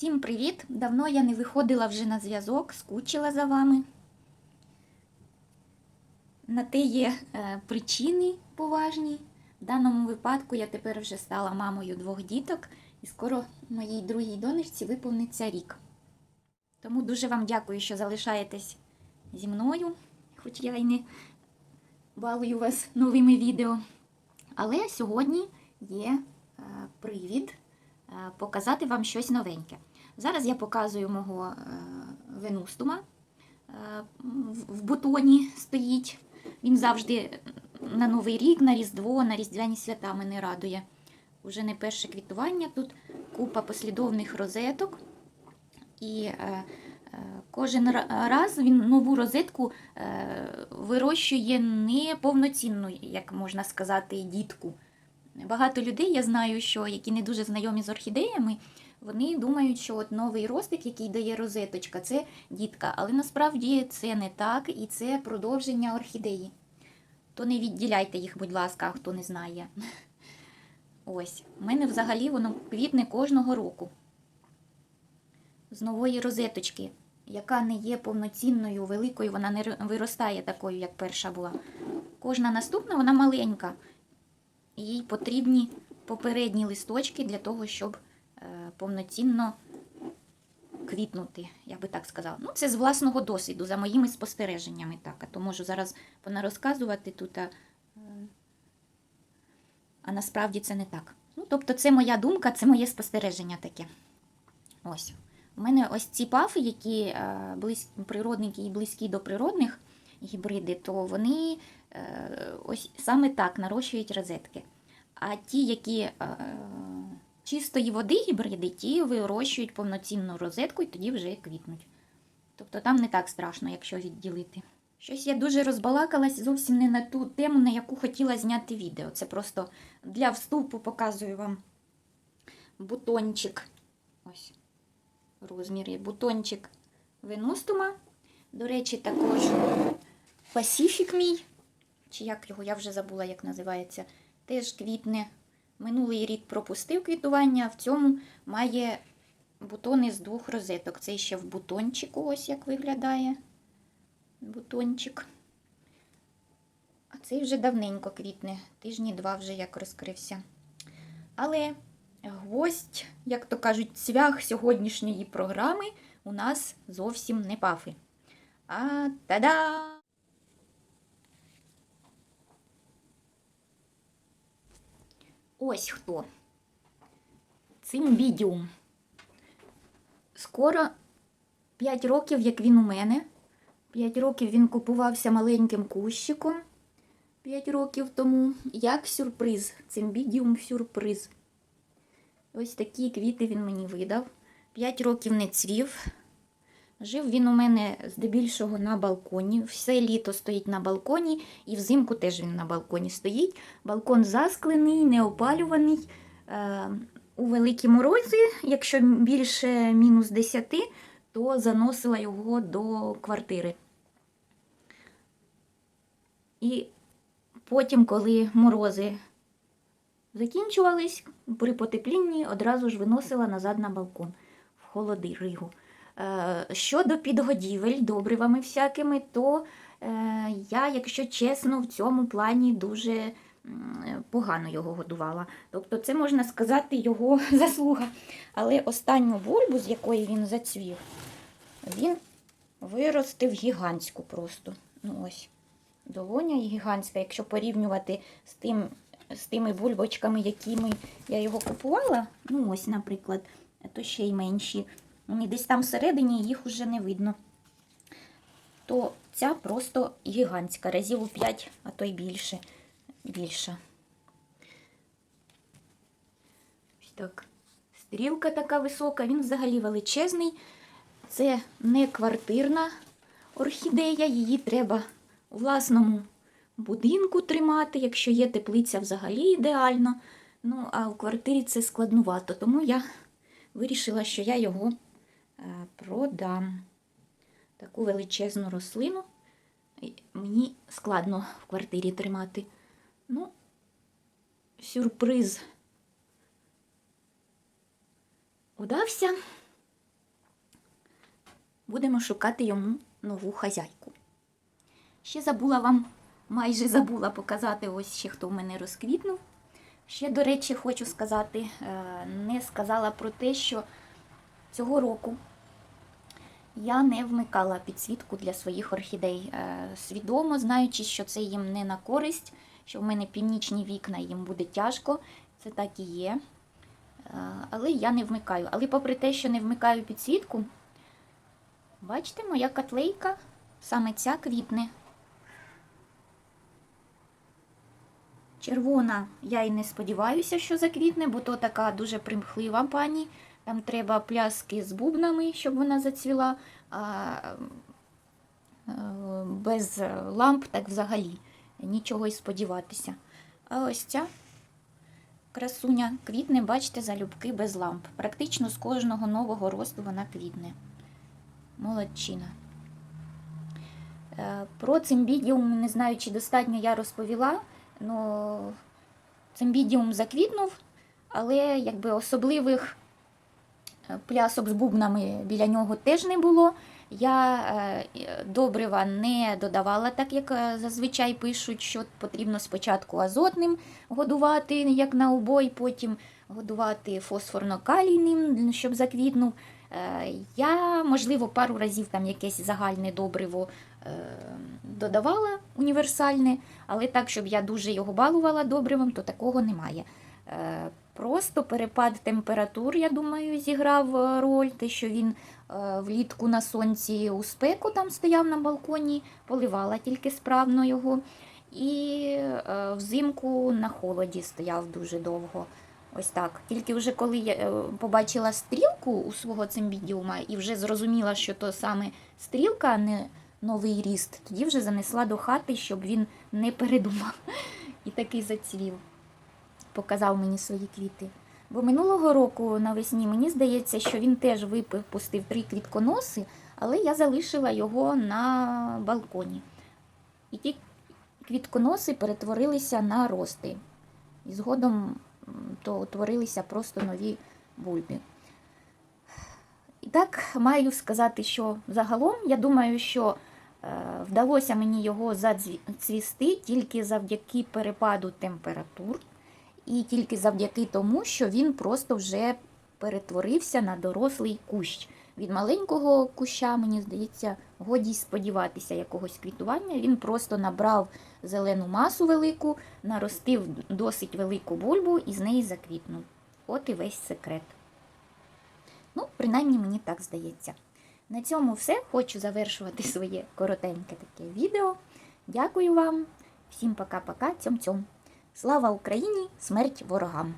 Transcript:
Всім привіт! Давно я не виходила вже на зв'язок, скучила за вами. На те є е, причини поважні. В даному випадку я тепер вже стала мамою двох діток, і скоро моїй другій донечці виповниться рік. Тому дуже вам дякую, що залишаєтесь зі мною, хоч я й не балую вас новими відео. Але сьогодні є е, привід е, показати вам щось новеньке. Зараз я показую мого е, венустума. Е, в- бутоні стоїть. Він завжди на Новий рік, на Різдво, на Різдвяні свята мене радує. Уже не перше квітування. Тут купа послідовних розеток. І е, кожен раз він нову розетку вирощує не повноцінну, як можна сказати, дітку. Багато людей я знаю, що які не дуже знайомі з орхідеями, вони думають, що от новий ростик, який дає розеточка, це дітка. Але насправді це не так, і це продовження орхідеї. То не відділяйте їх, будь ласка, хто не знає. Ось, у мене взагалі воно квітне кожного року. З нової розеточки, яка не є повноцінною, великою, вона не виростає такою, як перша була. Кожна наступна, вона маленька. Їй потрібні попередні листочки для того, щоб повноцінно квітнути, я би так сказала. Ну, це з власного досвіду, за моїми спостереженнями. Так, а то можу зараз понарозказувати тут, а, а насправді це не так. Ну, тобто, це моя думка, це моє спостереження таке. Ось. У мене ось ці пафи, які близькі, природники і близькі до природних гібриди, то вони е, ось саме так нарощують розетки. А ті, які е, чистої води гібриди, ті вирощують повноцінну розетку і тоді вже квітнуть. Тобто там не так страшно, якщо відділити. Щось я дуже розбалакалась зовсім не на ту тему, на яку хотіла зняти відео. Це просто для вступу показую вам бутончик. Ось розміри. Бутончик венустума. До речі, також пасіфік мій, чи як його, я вже забула, як називається, теж квітне. Минулий рік пропустив квітування, в цьому має бутони з двох розеток. Це ще в бутончику, ось як виглядає бутончик. А цей вже давненько квітне, тижні два вже як розкрився. Але гвоздь, як то кажуть, цвях сьогоднішньої програми у нас зовсім не пафи. А та-да! Ось хто. Цимбідіум. Скоро 5 років, як він у мене. 5 років він купувався маленьким кущиком. 5 років тому. Як сюрприз. Цимбідіум сюрприз. Ось такі квіти він мені видав. 5 років не цвів. Жив він у мене здебільшого на балконі. Все літо стоїть на балконі, і взимку теж він на балконі стоїть. Балкон засклений, неопалюваний. Е, у великі морози, якщо більше мінус 10, то заносила його до квартири. І потім, коли морози закінчувались, при потеплінні одразу ж виносила назад на балкон в холоди ригу. Е, Щодо підгодівель добривами всякими, то е, я, якщо чесно, в цьому плані дуже погано його годувала. Тобто, це можна сказати його заслуга. Але останню бульбу, з якої він зацвів, він виростив гігантську просто. Ну ось, долоня гігантська, якщо порівнювати з тим. З тими бульбочками, якими я його купувала, ну ось, наприклад, то ще й менші. Вони десь там всередині їх уже не видно. То ця просто гігантська, разів у 5, а то й більше. більша. Ось так. Стрілка така висока, він взагалі величезний. Це не квартирна орхідея, її треба у власному будинку тримати. Якщо є теплиця, взагалі ідеально. Ну, а в квартирі це складнувато, тому я вирішила, що я його продам. Таку величезну рослину мені складно в квартирі тримати. Ну, сюрприз удався. Будемо шукати йому нову хазяйку. Ще забула вам, майже забула показати ось ще хто в мене розквітнув. Ще, до речі, хочу сказати, е, не сказала про те, що цього року я не вмикала підсвітку для своїх орхідей. Е, Свідомо знаючи, що це їм не на користь, що в мене північні вікна їм буде тяжко. Це так і є. Е, Але я не вмикаю. Але попри те, що не вмикаю підсвітку, бачите, моя котлейка саме ця квітне. Червона я й не сподіваюся, що заквітне, бо то така дуже примхлива пані. Там треба пляски з бубнами, щоб вона зацвіла. А е, без ламп так взагалі нічого й сподіватися. А ось ця красуня квітне, бачите, залюбки без ламп. Практично з кожного нового росту вона квітне. Молодчина. Е, Про цимбідіум, не знаю, чи достатньо я розповіла. Ну, цимбідіум заквітнув, але якби особливих плясок з бубнами біля нього теж не було. Я е, добрива не додавала, так як е, зазвичай пишуть, що потрібно спочатку азотним годувати, як на обой, потім годувати фосфорно-калійним, щоб заквітнув. Е, Я, можливо, пару разів там якесь загальне добриво е, додавала універсальне, але так, щоб я дуже його балувала добривом, то такого немає. Просто перепад температур, я думаю, зіграв е, роль, те, що він е, влітку на сонці у спеку там стояв на балконі, поливала тільки справно його. І е, взимку на холоді стояв дуже довго. Ось так. Тільки вже коли я побачила стрілку у свого цимбідіума і вже зрозуміла, що то саме стрілка, а не новий ріст, тоді вже занесла до хати, щоб він не передумав. І такий зацвів, показав мені свої квіти. Бо минулого року навесні мені здається, що він теж випустив три квітконоси, але я залишила його на балконі. І ті квітконоси перетворилися на рости. І згодом то утворилися просто нові бульби. І так маю сказати, що загалом я думаю, що е, вдалося мені його зацвісти тільки завдяки перепаду температур, і тільки завдяки тому, що він просто вже перетворився на дорослий кущ. Від маленького куща, мені здається, годі сподіватися якогось квітування. Він просто набрав зелену масу велику, наростив досить велику бульбу і з неї заквітнув. От і весь секрет. Ну, принаймні мені так здається. На цьому все. Хочу завершувати своє коротеньке таке відео. Дякую вам. Всім пока-пока, цьом-цьом. Слава Україні! Смерть ворогам!